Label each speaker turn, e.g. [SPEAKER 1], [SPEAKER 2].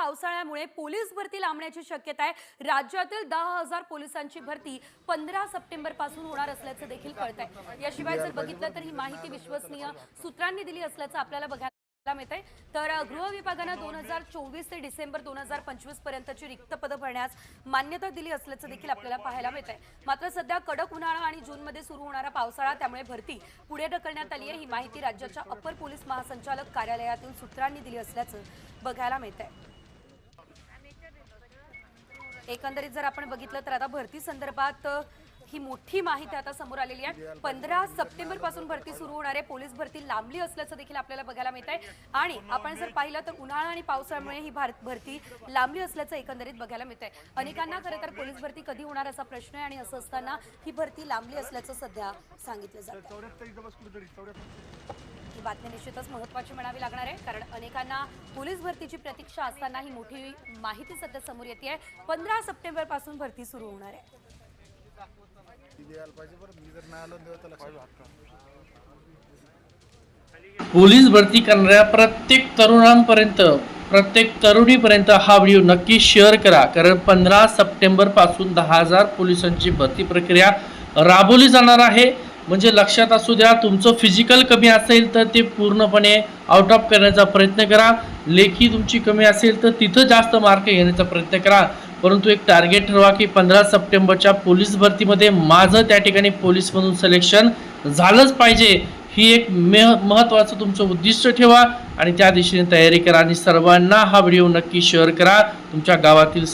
[SPEAKER 1] पावसाळ्यामुळे पोलीस भरती लांबण्याची शक्यता आहे. राज्यातील दहा हजार पोलिसांची भरती पंधरा सप्टेंबरपासून होणार असल्याचं देखील कळत आहे याशिवाय जर बघितलं तर ही माहिती विश्वसनीय सूत्रांनी दिली असल्याचं आपल्याला बघायला तर गृह विभागानं दोन हजार चोवीस ते डिसेंबर दोन हजार पंचवीस पर्यंतची रिक्त पदं भरण्यास मान्यता दिली असल्याचं देखील आपल्याला पाहायला मिळत आहे मात्र सध्या कडक उन्हाळा आणि जूनमध्ये सुरू होणारा पावसाळा त्यामुळे भरती पुढे ढकलण्यात आली आहे. ही माहिती राज्याच्या अपर पोलीस महासंचालक कार्यालयातील सूत्रांनी दिली असल्याचं बघायला मिळत आहे एकंदरीत जर आपण बघितलं तर आता भरती संदर्भात ही मोठी माहिती आता समोर आलेली आहे. पंधरा सप्टेंबरपासून भरती सुरू होणार आहे. पोलीस भरती लांबली असल्याचं देखील आपल्याला बघायला मिळत आहे आणि आपण जर पाहिलं तर उन्हाळा आणि पावसाळ्यामुळे ही भरती लांबली असल्याचं एकंदरीत बघायला मिळत आहे अनेकांना खरं तर पोलीस भरती कधी होणार असा प्रश्न आहे आणि असं असताना ही भरती लांबली असल्याचं सध्या सांगितलं जातं ही बातमी निश्चितच महत्वाची म्हणावी लागणार आहे कारण अनेकांना पोलीस भरतीची प्रतीक्षा असताना ही मोठी माहिती सध्या समोर येते पंधरा सप्टेंबरपासून भरती सुरू होणार आहे.
[SPEAKER 2] पोलीस भरती करणाऱ्या प्रत्येक तरुणांपर्यंत प्रत्येक तरुणीपर्यंत हा व्हिडिओ नक्की शेअर करा. कारण पंधरा सप्टेंबरपासून दहा हजार पोलिसांची भरती प्रक्रिया राबवली जाणार आहे. म्हणजे लक्षात असू द्या तुमचं फिजिकल कमी असेल तर ते पूर्णपणे आउट ऑफ करण्याचा प्रयत्न करा. लेखी तुमची कमी असेल तर तिथं जास्त मार्क घेण्याचा प्रयत्न करा. परंतु एक टार्गेट ठरवा की पंधरा सप्टेंबरच्या पोलीस भरतीमध्ये माझं त्या ठिकाणी पोलीसमधून सिलेक्शन झालंच पाहिजे. ही एक मे महत्त्वाचं तुमचं उद्दिष्ट ठेवा आणि त्या दिशेने तयारी करा आणि सर्वांना हा व्हिडिओ नक्की शेअर करा. तुमच्या गावातील